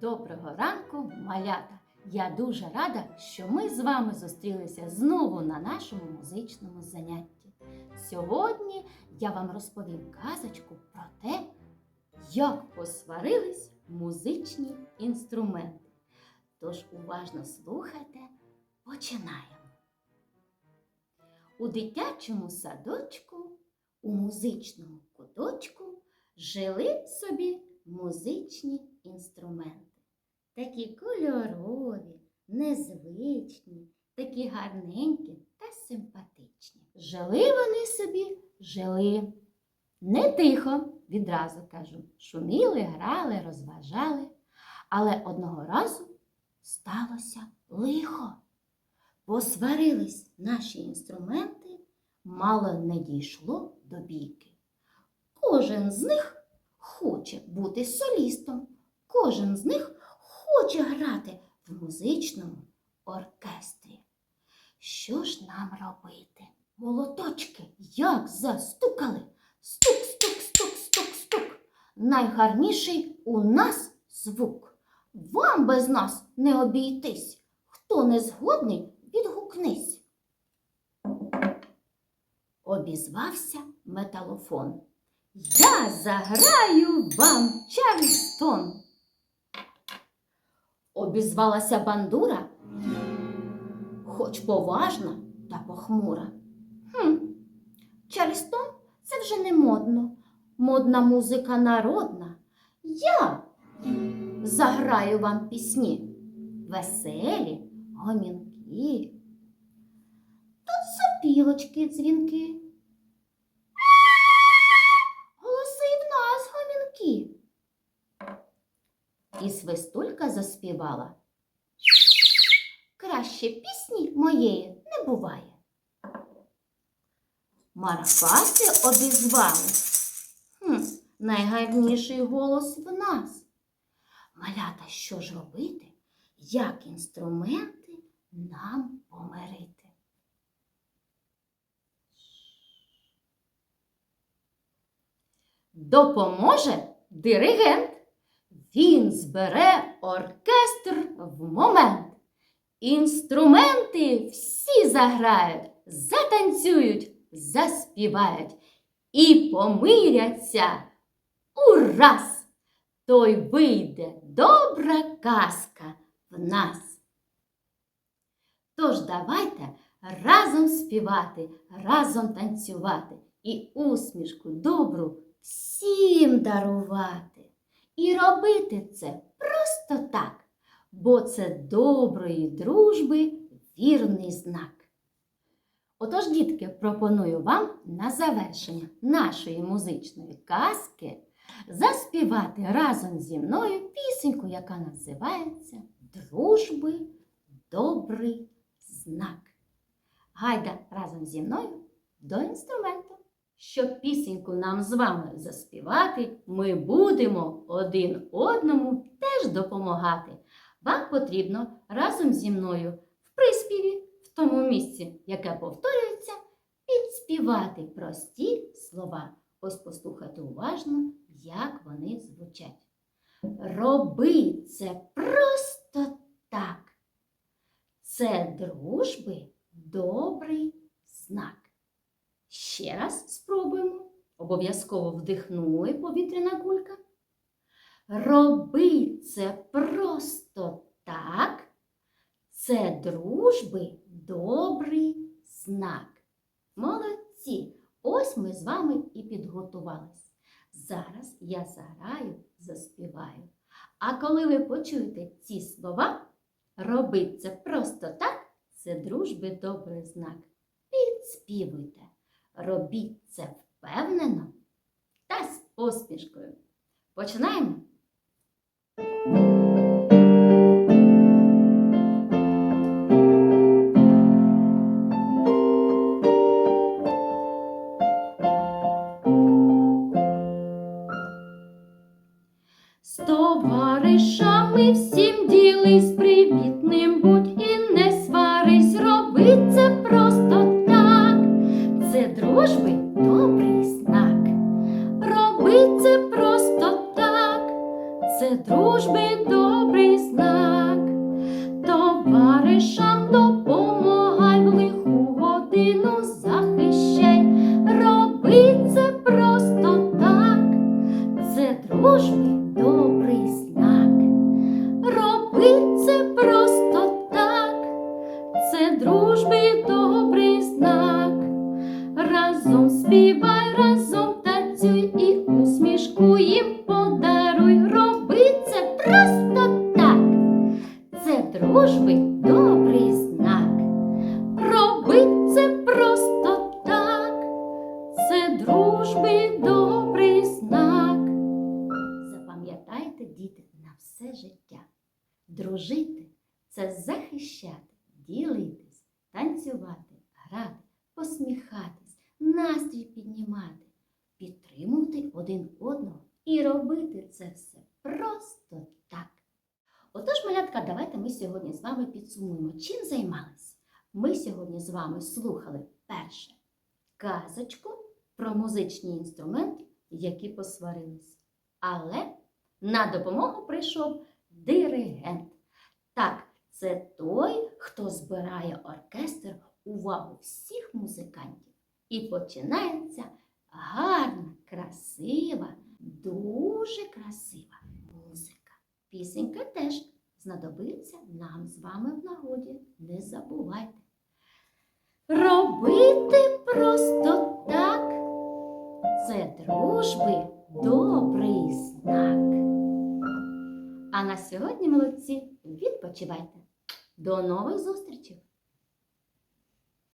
Доброго ранку, малята! Я дуже рада, що ми з вами зустрілися знову на нашому музичному занятті. Сьогодні я вам розповім казочку про те, як посварились музичні інструменти. Тож уважно слухайте, починаємо. У дитячому садочку, у музичному куточку жили собі музичні інструменти. Такі кольорові, незвичні, такі гарненькі та симпатичні. Жили вони собі, жили. Не тихо, відразу кажу, шуміли, грали, розважали. Але одного разу сталося лихо. Посварились наші інструменти, мало не дійшло до бійки. Кожен з них хоче бути солістом, кожен з них хоче грати в музичному оркестрі. Що ж нам робити? Молоточки як застукали. Стук, стук, стук, стук, стук. Найгарніший у нас звук. Вам без нас не обійтись. Хто не згодний, відгукнись. Обізвався металофон. Я заграю вам Чарльстон. Обізвалася бандура, хоч поважна та похмура. Хм, Чарльстон це вже не модно. Модна музика народна. Я заграю вам пісні. Веселі, гомінки. Тут сопілочки дзвінки. Голоси в нас гомінки. І свистулька заспівала. Краще пісні моєї не буває. Марфаси обізвали. Хм, найгарніший голос в нас. Малята, що ж робити, як інструменти нам помирити? Допоможе диригент. Він збере оркестр в момент. Інструменти всі заграють, затанцюють, заспівають і помиряться ураз. Той вийде добра казка в нас. Тож давайте разом співати, разом танцювати і усмішку добру всім дарувати. І робити це просто так, бо це доброї дружби вірний знак. Отож, дітки, пропоную вам на завершення нашої музичної казки заспівати разом зі мною пісеньку, яка називається Дружби добрий знак. Гайда разом зі мною до інструменту. Щоб пісеньку нам з вами заспівати, ми будемо один одному теж допомагати. Вам потрібно разом зі мною в приспіві, в тому місці, яке повторюється, підспівати прості слова. Ось послухайте уважно, як вони звучать. Роби це просто так. Це дружби добрий знак. Ще раз спробуємо. Обов'язково вдихнули повітряна кулька. Роби це просто так. Це дружби добрий знак. Молодці! Ось ми з вами і підготувались. Зараз я заграю, заспіваю. А коли ви почуєте ці слова, роби це просто так, це дружби добрий знак. Підспівуйте. Робіть це впевнено та з посмішкою. Починаємо. З товаришами всім ділись дружби добрий знак. Роби це просто так, це дружби добрий знак, товаришам допомагай в лиху годину захищай. Роби це просто так, це дружби добрий знак. Роби просто так, це дружби. співай разом танцюй і усмішку їм подаруй. Роби це просто так. Це дружби добрий знак. Роби це просто так. Це дружби добрий знак. Запам'ятайте, діти, на все життя. Дружити це захищати, ділитись, танцювати, грати, посміхатись настрій піднімати, підтримувати один одного і робити це все просто так. Отож, малятка, давайте ми сьогодні з вами підсумуємо, чим займалися. Ми сьогодні з вами слухали перше казочку про музичні інструменти, які посварились. Але на допомогу прийшов диригент. Так, це той, хто збирає оркестр увагу всіх музикантів. І починається гарна, красива, дуже красива музика. Пісенька теж знадобиться нам з вами в нагоді. Не забувайте. Робити просто так. Це дружби добрий знак. А на сьогодні, молодці, відпочивайте. До нових зустрічей!